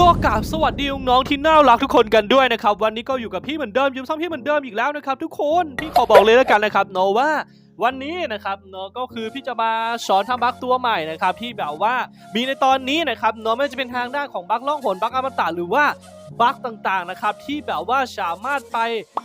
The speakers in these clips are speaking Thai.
ก็กราบสวัสดีน้องๆที่น่ารักทุกคนกันด้วยนะครับ วันนี้ก็อยู่กับพี่เหมือนเดิมยืมซ้ำพี่เหมือนเดิมอีกแล้วนะครับ ทุกคนพี่ขอบอกเลยแล้วกันนะครับเนาะว่าวันนี้นะครับเนาะก็คือพี่จะมาสอนทำบั๊กตัวใหม่นะครับที่แบบว่ามีในตอนนี้นะครับเนาะไม่ว่าจะเป็นทางด้านของบั๊กล่องหนบั๊กอมตะหรือว่า บั๊กต่างๆนะครับที่แบบว่าสามารถไป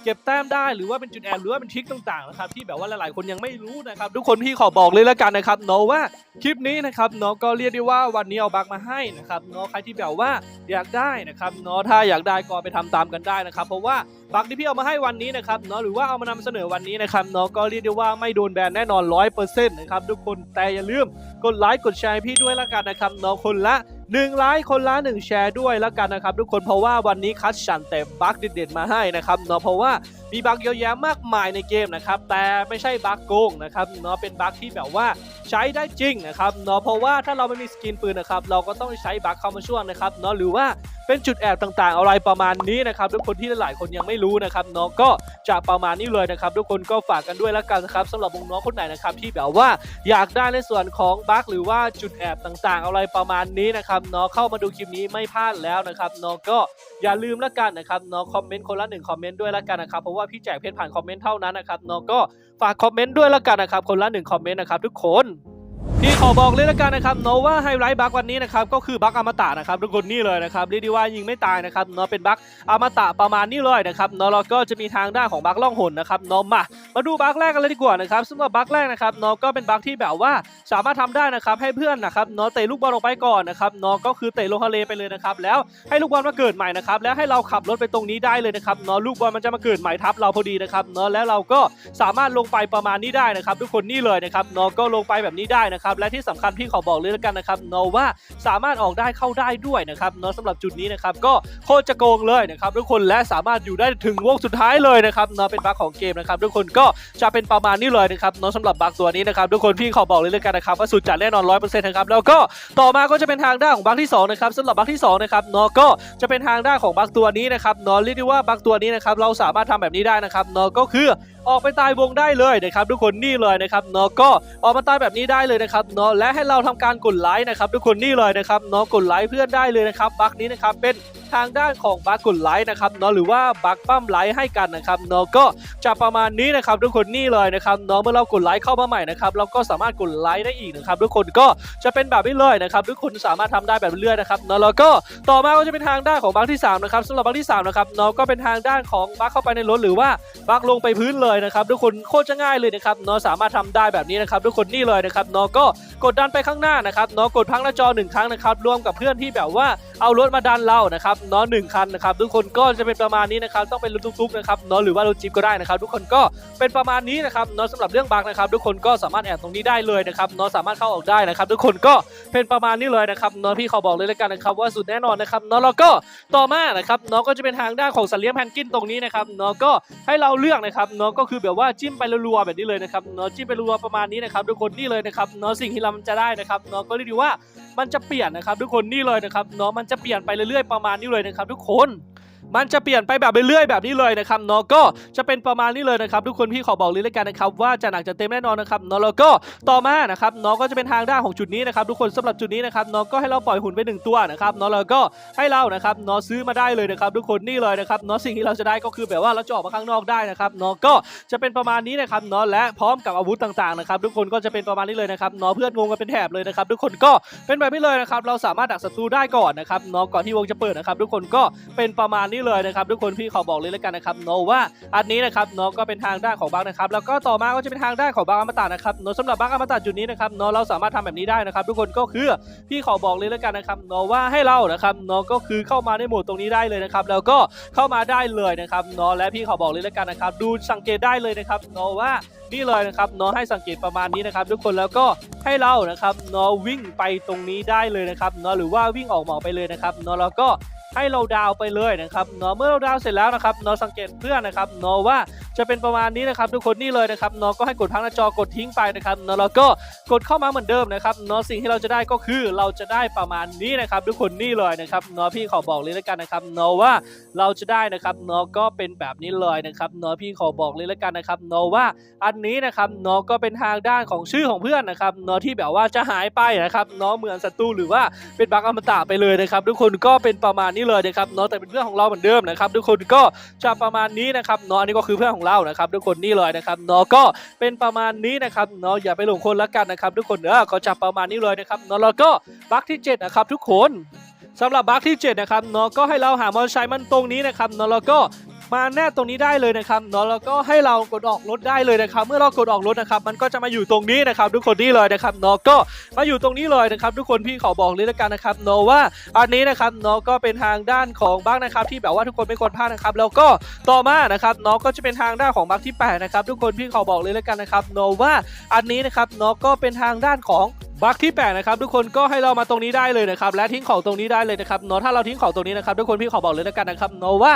เก็บแต้มได้หรือว่าเป็นจุดแอบหรือว่าเป็นทริคต่างๆนะครับที่แบบว่าหลายๆ คนยังไม่รู้นะครับทุกคนพี่ขอบอกเลยแล้วกันนะครับเนาะว่าคลิปนี้นะครับเนาะก็เรียกได้ว่าวันนี้เอาบั๊กมาให้นะครับเนาะใครที่แบบว่าอยากได้นะครับเนาะถ้าอยากได้ก็ไปทำตามกันได้นะครับ เพราะว่าบั๊กที่พี่เอามาให้วันนี้นะครับเนาะหรือว่าเอามานำเสนอวันนี้นะครับเนาะก็เรียกได้ว่าไม่โดนแบนแน่นอนร้อยเปอร์เซ็นต์นะครับทุกคนแต่อย่าลืมกดไลค์กดแชร์พี่ด้วยละกันนะครับเนาะคนละ 1ไลค์คนละ1แชร์ด้วยละกันนะครับทุกคนเพราะว่าวันนี้คัดฉันเต็มบั๊กเด็ดๆมาให้นะครับเนาะเพราะว่ามีบั๊กเยอะแยะมากมายในเกมนะครับ แต่ไม่ใช่บั๊กโกงนะครับเนาะเป็นบั๊กที่แบบว่าใช้ได้จริงนะครับเนาะเพราะว่าถ้าเราไม่มีสกินปืนนะครับเราก็ต้องใช้บั๊กเข้ามาช่วยนะครับเนาะหรือว่าเป็นจุดแอบต่างๆ อะไรประมาณนี้นะครับทุกคนที่หลายๆคนยังไม่รู้นะครับเนาะก็จะประมาณนี้เลยนะครับทุกคนก็ฝากกันด้วยละกันนะครับสำหรับวงน้องคนไหนนะครับที่แบบว่าอยากได้ในส่วนของบั๊กหรือว่าจุดแอบต่างๆ อะไรประมาณนี้นะครับเนาะเข้ามาดูคลิปนี้ไม่พลาดแล้วนะครับเนาะก็อย่าลืมละกันนะครับเนาะคอมเมนต์คนละหนึ่งคอมเมนต์ด้วยละกันนะครับเพราะว่าพี่แจกเพจผ่านคอมเมนต์เท่านั้นนะครับเนาะก็ฝากคอมเมนต์ด้วยละกันนะครับคนละหนึ่งคอมเมนต์นะครับทุกคน พี่ขอบอกเลยละกันนะครับเนาะว่าไฮไลท์บั๊กวันนี้นะครับก็คือบั๊กอมตะนะครับทุกคนนี่เลยนะครับเรียกได้ว่ายิงไม่ตายนะครับเนาะเป็นบั๊กอมตะประมาณนี้เลยนะครับเนาะแล้วก็จะมีทางด้านของบั๊กล่องหนนะครับเนาะมามาดูบั๊กแรกกันเลยดีกว่านะครับสำหรับบั๊กแรกนะครับเนาะก็เป็นบั๊กที่แบบว่าสามารถทำได้นะครับให้เพื่อนนะครับเนาะเตะลูกบอลลงไปก่อนนะครับเนาะก็คือเตะลงทะเลไปเลยนะครับแล้วให้ลูกบอลมาเกิดใหม่นะครับแล้วให้เราขับรถไปตรงนี้ได้เลยนะครับเนาะลูกบอลมันจะมาเกิดใหม่ทับเราพอดีนะครับเนาะแล้วเราก็สามารถลงไปประมาณนี้ได้นะครับ ทุกคนนี่เลยนะครับเนาะก็ลงไปแบบนี้ได้นะครับและที่สำคัญพี่ขอบอกเลยแล้วกันนะครับเนาะว่าสามารถออกได้เข้าได้ด้วยนะครับเนาะสำหรับจุดนี้นะครับก็โคตรจะโกงเลยนะครับทุกคนและสามารถอยู่ได้ถึงวงสุดท้ายเลยนะครับเนาะเป็นบั๊กของเกมนะครับทุกคนก็จะเป็นประมาณนี้เลยนะครับเนาะสำหรับบั๊กตัวนี้นะครับทุกคนพี่ขอบอกเลยแล้วกันนะครับว่าสุดจัดแน่นอนร้อยเปอร์เซ็นต์นะครับแล้วก็ต่อมาก็จะเป็นทางด้านของบั๊กที่สองนะครับสำหรับบั๊กที่สองนะครับเนาะก็จะเป็นทางด้านของบั๊กตัวนี้นะครับเนาะเรียกได้ว่าบั๊กตัวนี้นะครับเราสามารถทำแบบนี้ได้นะครับเนาะก็คือ ออกไปตายวงได้เลยนะครับทุกคนนี่เลยนะครับเนาะก็ออกมาตายแบบนี้ได้เลยนะครับเนาะและให้เราทำการกดไลค์นะครับทุกคนนี่เลยนะครับเนาะกดไลค์เพื่อนได้เลยนะครับบั๊กนี้นะครับเป็นทางด้านของบั๊กกดไลค์นะครับเนาะหรือว่าบั๊กปั้มไลค์ให้กันนะครับเนาะก็จะประมาณนี้นะครับทุกคนนี่เลยนะครับเนาะเมื่อเรากดไลค์เข้ามาใหม่นะครับเราก็สามารถกดไลค์ได้อีกนะครับทุกคนก็จะเป็นแบบนี้เลยนะครับทุกคนสามารถทำได้แบบเรื่อยนะครับเนาะแล้วก็ต่อมาก็จะเป็นทางด้านของบัคที่3นะครับสำหรับบัคที่3นะครับเนาะก็เป็นทางด้านของบัคเข้าไปในรถหรือว่าบัคลงไปพื้นเลยนะครับทุกคนโคตรจะง่ายเลยนะครับเนาะสามารถทำได้แบบนี้นะครับทุกคนนี่เลยนะครับเนาะก็กดดันไปข้างหน้านะครับเนาะกดพังหน้าจอหนึ่งครั้งนะครับรวมกับเพื่อนที่แบบว่าเอารถมาดันเรานะครับเนาะหนึ่งคันนะครับทุกคนก็จะเป็นประมาณนี้นะครับต้องเป็นรถตุ๊กๆนะครับเนาะหรือว่ารถจิ๊บก็ได้นะครับ ทุกคนก็เป็นประมาณนี้นะครับเนาะสำหรับเรื่องบั๊กนะครับ ทุกคนก็สามารถแอบตรงนี้ได้เลยนะครับเนาะสามารถเข้าออกได้นะครับ ทุกคนก็เป็นประมาณนี้เลยนะครับเนาะพี่ขอบอกเลยแล้วกันนะครับว่าสุดแน่นอนนะครับเนาะแล้วก็ต่อมานะครับเนาะก็จะเป็นทางด้านของสัตว์เลี้ยงแพนกินตรงนี้นะครับเนาะก็ให้เราเลือกนะครับเนาะก็คือแบบว่าจิ้มไปรัวๆแบบนี้เลยนะครับเนาะจิ้มไปรัวประมาณนี้นะครับทุกคนนี่เลยนะครับเนาะสิ่งที่เราจะได้นะครับเนาะก็เรียกได้ว่ามันจะเปลี่ยนนะครับทุกคนนี่เลยนะครับเนาะมันจะเปลี่ยนไปเรื่อยๆประมาณนี้เลยนะครับทุกคน มันจะเปลี่ยนไปแบบเรื่อยๆแบบนี้เลยนะครับเนาะก็จะเป็นประมาณนี้เลยนะครับทุกคนพี่ขอบอกเลยแล้วกันนะครับว่าจะหนักจะเต็มแน่นอนนะครับเนาะแล้วก็ต่อมานะครับเนาะก็จะเป็นทางด้านของจุดนี้นะครับทุกคนสำหรับจุดนี้นะครับเนาะก็ให้เราปล่อยหุ่นไปหนึ่งตัวนะครับเนาะแล้วก็ให้เรานะครับเนาะซื้อมาได้เลยนะครับทุกคนนี่เลยนะครับเนาะสิ่งที่เราจะได้ก็คือแบบว่าเราจะออกมาข้างนอกได้นะครับเนาะก็จะเป็นประมาณนี้นะครับเนาะและพร้อมกับอาวุธต่างๆนะครับทุกคนก็จะเป็นประมาณนี้เลยนะครับเนาะเพื่อนงงกันเป็นแถบเลยนะครับทุกคนก็เป็นแบบนี้เลยนะครับเราสามารถดักศัตรูได้ก่อนนะครับเนาะก่อนที่วงจะเปิดนะครับทุกคนก็เป็นประมาณนี้เลยนะครับทุกคนพี่ขอบอกเลยแล้วกันนะครับเนว่าอันนี้นะครับเนก็เป็นทางด้านของบังนะครับแล้วก็ต่อมาก็จะเป็นทางด้านของบังอมตะนะครับเนสำหรับบังอมตะจุดนี้นะครับเนเราสามารถทำแบบนี้ได้นะครับ ทุกคนก็คือพี่ขอบอกเลยแล้วกันนะครับเนว่าให้เรานะครับเนก็คือเข้ามาในโหมดตรงนี้ได้เลยนะครับแล้วก็เข้ามาได้เลยนะครับเนและพี่ขอบอกเลยแล้วกันนะครับ ดูสังเกตได้เลยนะครับเนว่านี่เลยนะครับเนาะให้สังเกตประมาณนี้นะครับ ทุกคนแล้วก็ให้เรานะครับเนาะวิ่งไปตรงนี้ได้เลยนะครับเนาะหรือว่าวิ่งออกหมอกไปเลยนะครับเนาะแล้วก็ ให้เราดาวไปเลยนะครับเนาะเมื่อเราดาวเสร็จแล้วนะครับเนาะสังเกตเพื่อนนะครับเนาะว่าจะเป็นประมาณนี้นะครับทุกคนนี่เลยนะครับเนาะก็ให้กดพักหน้าจอกดทิ้งไปนะครับเนาะแล้วก็กดเข้ามาเหมือนเดิมนะครับเนาะสิ่งที่เราจะได้ก็คือเราจะได้ประมาณนี้นะครับ ทุกคนนี่เลยนะครับเนาะพี่ขอบอกเลยแล้วกันนะครับเนาะว่าเราจะได้นะครับเนาะก็เป็นแบบนี้เลยนะครับเนาะพี่ขอบอกเลยแล้วกันนะครับเนาะว่าอันนี้นะครับเนาะก็เป็นทางด้านของชื่อของเพื่อนนะครับเนาะที่แบบว่าจะหายไปนะครับเนาะเหมือนศัตรูหรือว่าเป็นบั๊กอมตะไปเลยนะครับ ทุกคนก็เป็นประมาณนี้เลยนะครับเนาะแต่เป็นเพื่อนของเราเหมือนเดิมนะครับทุกคนก็จะประมาณนี้นะครับเนาะอันนี้ก็คือเพื่อนของเรานะครับทุกคนนี่เลยนะครับเนาะก็เป็นประมาณนี้นะครับเนาะอย่าไปหลงคนละกันนะครับทุกคนเออก็จะประมาณนี้เลยนะครับเนาะแล้วก็บั๊กที่เจ็ดนะครับทุกคนสำหรับบั๊กที่เจ็ดนะครับเนาะก็ให้เราหามอเตอร์ไซค์มันตรงนี้นะครับเนาะแล้วก็ มาแนบตรงนี้ได้เลยนะครับเนาะแล้วก็ให้เรากดออกรถได้เลยนะครับ เมื่อเรากดออกรถนะครับ มันก็จะมาอยู่ตรงนี้นะครับ ทุกคนนี่เลยนะครับเนาะก็มาอยู่ตรงนี้เลยนะครับ ทุกคนพี่ขอบอกเลยละกันนะครับเนาะว่าอันนี้นะครับเนาะก็เป็นทางด้านของบั๊กนะครับ ที่แบบว่าทุกคนไม่ควรพลาดนะครับ แล้วก็ต่อมานะครับเนาะก็จะเป็นทางด้านของบั๊กที่แปดนะครับทุกคนพี่ขอบอกเลยละกันนะครับเนาะว่าอันนี้นะครับเนาะก็เป็นทางด้านของ บัคที่แปดนะครับทุกคนก็ให้เรามาตรงนี้ได้เลยนะครับและทิ้งของตรงนี้ได้เลยนะครับเนาะถ้าเราทิ้งของตรงนี้นะครับทุกคนพี่ขอบอกเลยแล้วกันนะครับเนาะว่า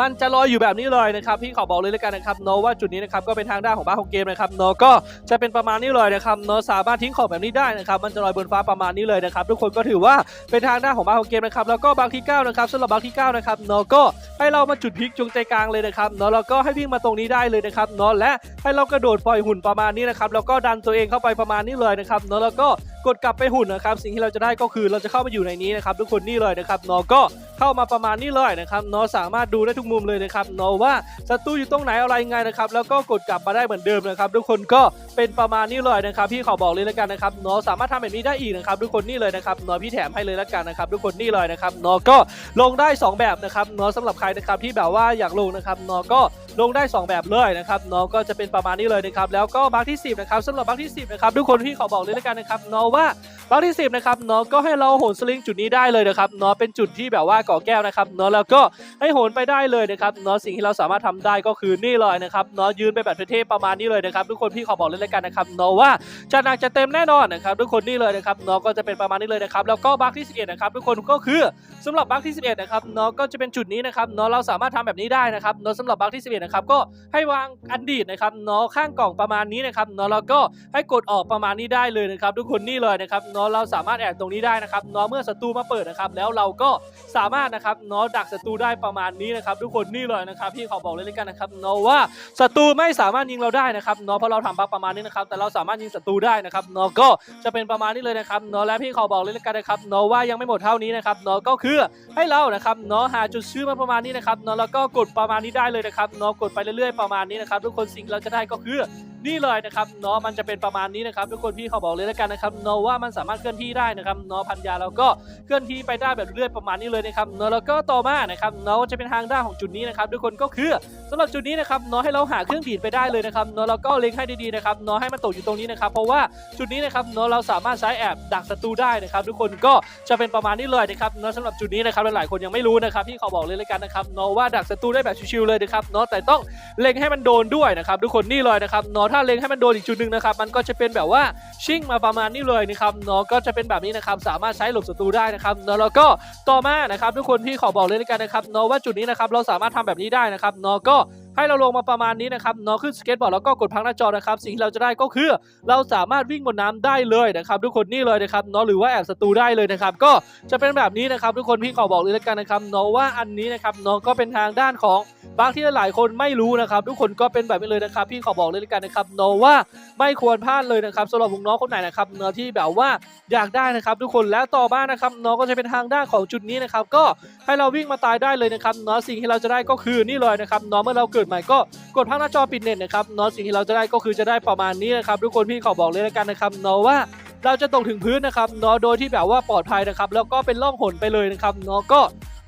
มันจะลอยอยู่แบบนี้เลยนะครับพี่ขอบอกเลยแล้วกันนะครับเนาะว่าจุดนี้นะครับก็เป็นทางด้านของบ้านของเกมนะครับเนาะก็จะเป็นประมาณนี้เลยนะครับเนาะสามารถทิ้งของแบบนี้ได้นะครับมันจะลอยบนฟ้าประมาณนี้เลยนะครับทุกคนก็ถือว่าเป็นทางด้านของบ้านของเกมนะครับแล้วก็บัคที่เก้านะครับสำหรับบัคที่เก้านะครับเนาะก็ให้เรามาจุดพลิกจงใจกลางเลยนะครับเนาะแล้วก็ให้วิ่งมาตรงนี้ได้เลยนะครับเนาะและให้เรากระโดดปล่อยหุ่นประมาณนี้นะครับแล้วก็ดันตัวเองเข้าไปประมาณนี้เลยนะครับเนาะแล้วก็กดกลับไปหุ่นนะครับสิ่งที่เราจะได้ก็คือเราจะเข้ามาอยู่ในนี้นะครับทุกคนนี่เลยนะครับเนาะก็เข้ามาประมาณนี้เลยนะครับเนาะสามารถดูได้ทุกมุมเลยนะครับเนาะว่าศัตรูอยู่ตรงไหนอะไรยังไงนะครับแล้วก็กดกลับมาได้เหมือนเดิมนะครับทุกคนก็เป็นประมาณนี้เลยนะครับพี่ขอบอกเลยแล้วกันนะครับเนาะสามารถทำแบบนี้ได้อีกนะครับทุกคนนี่เลยนะครับเนาะพี่แถมให้เลยแล้วกันนะครับทุกคนนี่เลยนะครับเนาะก็ลงได้สองแบบนะครับเนาะสำหรับใครนะครับที่แบบว่าอยากลงนะครับเนาะก็ ลงได้สองแบบเลยนะครับเนาะก็จะเป็นประมาณนี้เลยนะครับแล้วก็บัคที่ 10นะครับสำหรับบัคที่ 10นะครับทุกคนพี่ขอบอกเลยแล้วกันนะครับเนาะว่า บัคที่ 10นะครับเนาะก็ให้เราโหนสลิงจุดนี้ได้เลยนะครับเนาะเป็นจุดที่แบบว่าก่อแก้วนะครับเนาะแล้วก็ให้โหนไปได้เลยนะครับเนาะสิ่งที่เราสามารถทำได้ก็คือนี่เลยนะครับเนาะยืนไปแบบเท่ๆประมาณนี้เลยนะครับทุกคนพี่ขอบอกเลยแล้วกันนะครับเนาะว่าจะหนักจะเต็มแน่นอนนะครับทุกคนนี่เลยนะครับเนาะก็จะเป็นประมาณนี้เลยนะครับแล้วก็บัคที่ 11นะครับทุกคนก็คือสำหรับบัคที่ 11นะครับเนาะก็จะเป็นจุดนี้นะครับเนาะเราสามารถทำแบบนี้ได้นะครับเนาะสำหรับบัคที่11นะครับก็ให้วางอันดีดนะครับเนาะข้างกล่องประมาณนี้นะครับเนาะแล้วก็ให้กดออกประมาณนี้ได้เลยนะครับทุกคนนี่เลยนะครับเนาะเราสามารถแอบตรงนี้ได้นะครับเนาะเมื่อศัตรูมาเปิดนะครับแล้วเราก็สามารถนะครับเนาะดักศัตรูได้ประมาณนี้นะครับทุกคนนี่เลยนะครับพี่ขอบอกเลยกันนะครับเนาะว่าศัตรูไม่สามารถยิงเราได้นะครับเนาะเพราะเราทำบัคประมาณนี้นะครับแต่เราสามารถยิงศัตรูได้นะครับเนาะก็จะเป็นประมาณนี้เลยนะครับเนาะและพี่ขอบอกเลยกันนะครับเนาะว่ายังไม่หมดเท่านี้นะครับเนาะก็คือให้เรานะครับเนาะหาจุดชื่อมาประมาณนี้นะครับเนาะแล้วก็กดประมาณนี้ได้เลยนะครับเนาะกดไปเรื่อยๆประมาณนี้นะครับทุกคนสิ่งเราจะได้ก็คือ นี่เลยนะครับเนาะมันจะเป็นประมาณนี้นะครับทุกคนพี่เขาบอกเลยแล้วกันนะครับเนาะว่ามันสามารถเคลื่อนที่ได้นะครับเนาะพันยาแล้วก็เคลื่อนที่ไปได้แบบเรื่อยๆประมาณนี้เลยนะครับเนาะแล้วก็ต่อมานะครับเนาะจะเป็นทางด้านของจุดนี้นะครับทุกคนก็คือสำหรับจุดนี้นะครับเนาะให้เราหาเครื่องดีดไปได้เลยนะครับเนาะแล้วก็เล็งให้ดีๆนะครับเนาะให้มันตกอยู่ตรงนี้นะครับเพราะว่าจุดนี้นะครับเนาะเราสามารถใช้แอบดักศัตรูได้นะครับทุกคนก็จะเป็นประมาณนี้เลยนะครับเนาะสำหรับจุดนี้นะครับหลายๆคนยังไม่รู้นะครับพี่เขาบอกเลยแล้วกันนะครับเนาะว่าดักศัตรูได้แบบชิวๆเลยนะครับเนาะแต่ต้องเล็งให้มันโดนด้วยนะครับทุกคนนี่เลยนะครับเนาะถ้าเล็งให้มันโดนอีกจุดหนึ่งนะครับ มันก็จะเป็นแบบว่าชิ่งมาประมาณนี้เลยนะครับเนาะก็จะเป็นแบบนี้นะครับ สามารถใช้หลบศัตรูได้นะครับเนาะแล้วก็ต่อมานะครับ ทุกคนพี่ขอบอกเลยด้วกันนะครับเนาะว่าจุดนี้นะครับเราสามารถทำแบบนี้ได้นะครับเนาะก็ ให้เราลงมาประมาณนี้นะครับเนาะขึ้นสเก็ตบอร์ดแล้วก็กดพักหน้าจอนะครับ สิ่งที่เราจะได้ก็คือ เราสามารถวิ่งบนน้ำได้เลยนะครับ ทุกคนนี่เลยนะครับเนาะหรือว่าแอบศัตรูได้เลยนะครับ ก็จะเป็นแบบนี้นะครับ ทุกคนพี่ขอบอกเลยแล้วกันนะครับเนาะว่าอันนี้นะครับเนาะก็เป็นทางด้านของบางที่หลายคนไม่รู้นะครับ ทุกคนก็เป็นแบบนี้เลยนะครับ พี่ขอบอกเลยละกันนะครับเนาะว่าไม่ควรพลาดเลยนะครับสำหรับน้องคนไหนนะครับเนาะที่แบบว่าอยากได้นะครับ ทุกคนแล้วต่อมานะครับเนาะก็จะเป็นทางด้านของจุดนี้นะครับ ก็ให้เราวิ่งมาตายได้เลยนะครับเนาะสิ่งที่เราจะได้ก็คือนี่เลยนะครับเนาะเมื่อเราเกิดใหม่ก็กดพักหน้าจอปิดเน็ตนะครับเนาะสิ่งที่เราจะได้ก็คือจะได้ประมาณนี้นะครับทุกคนพี่ขอบอกเลยละกันนะครับเนาะว่าเราจะตกถึงพื้นนะครับเนาะโดยที่แบบว่าปลอดภัยนะครับ แล้วก็เป็นล่องหนไปเลยนะครับเนาะก็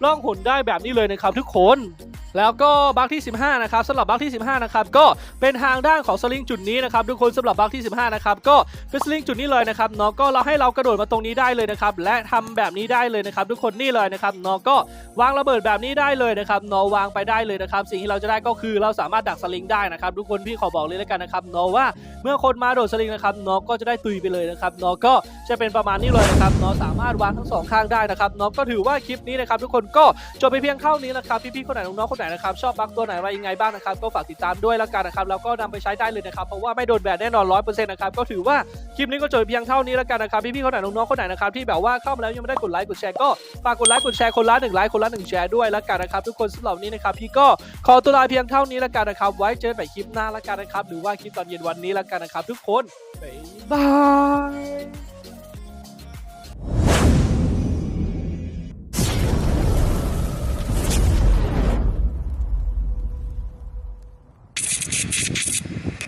ล่องหนได้แบบนี้เลยนะครับ ทุกคน แล้วก็บั๊กที่ 15 นะครับสำหรับบั๊กที่ 15 นะครับ ก็เป็นทางด้านของสลิงจุดนี้นะครับทุกคนสำหรับบั๊กที่ 15 นะครับ ก็เป็นสลิงจุดนี้เลยนะครับเนาะก็เราให้เรากระโดดมาตรงนี้ได้เลยนะครับ และทำแบบนี้ได้เลยนะครับ ทุกคนนี่เลยนะครับเนาะก็วางระเบิดแบบนี้ได้เลยนะครับเนาะวางไปได้เลยนะครับ สิ่งที่เราจะได้ก็คือเราสามารถดักสลิงได้นะครับ ทุกคนพี่ขอบอกเลยแล้วกันนะครับเนาะว่าเมื่อคนมาโดดสลิงนะครับเนาะก็จะได้ตุยไปเลยนะครับเนาะก็จะเป็นประมาณนี้เลยนะครับเนาะสามารถวางทั้งสองข้างได้นะครับเนาะก็ถือว่าคลิปนี้นะครับทุกคนก็จบไปเพียงเท่านี้นะครับพี่ๆคนไหนน้องๆคนไหนนะครับ ชอบบักตัวไหนอะไรยังไงบ้างนะครับ ก็ฝากติดตามด้วยแล้วกันนะครับ แล้วก็นำไปใช้ได้เลยนะครับ เพราะว่าไม่โดนแบนแน่นอนร้อยเปอร์เซ็นต์นะครับ ก็ถือว่าคลิปนี้ก็จบเพียงเท่านี้แล้วกันนะครับ พี่ๆคนไหนน้องๆคนไหนนะครับที่แบบว่าเข้ามาแล้วยังไม่ได้กดไลค์กดแชร์ก็ฝากกดไลค์กดแชร์คนละหนึ่งไลค์คนละหนึ่งแชร์ด้วยแล้วกันนะครับทุกคนสำหรับนนี้นะครับพี่ก็ขอตัวลาเพียงเท่านี้แล้วกันนะครับ ไว้เจอกันใหม่คลิปหน้าแล้วกันนะครับ หรือว่าคลิปตอนเย็นวันนี้แล้วกันนะครับ ทุกคนบ๊ายบาย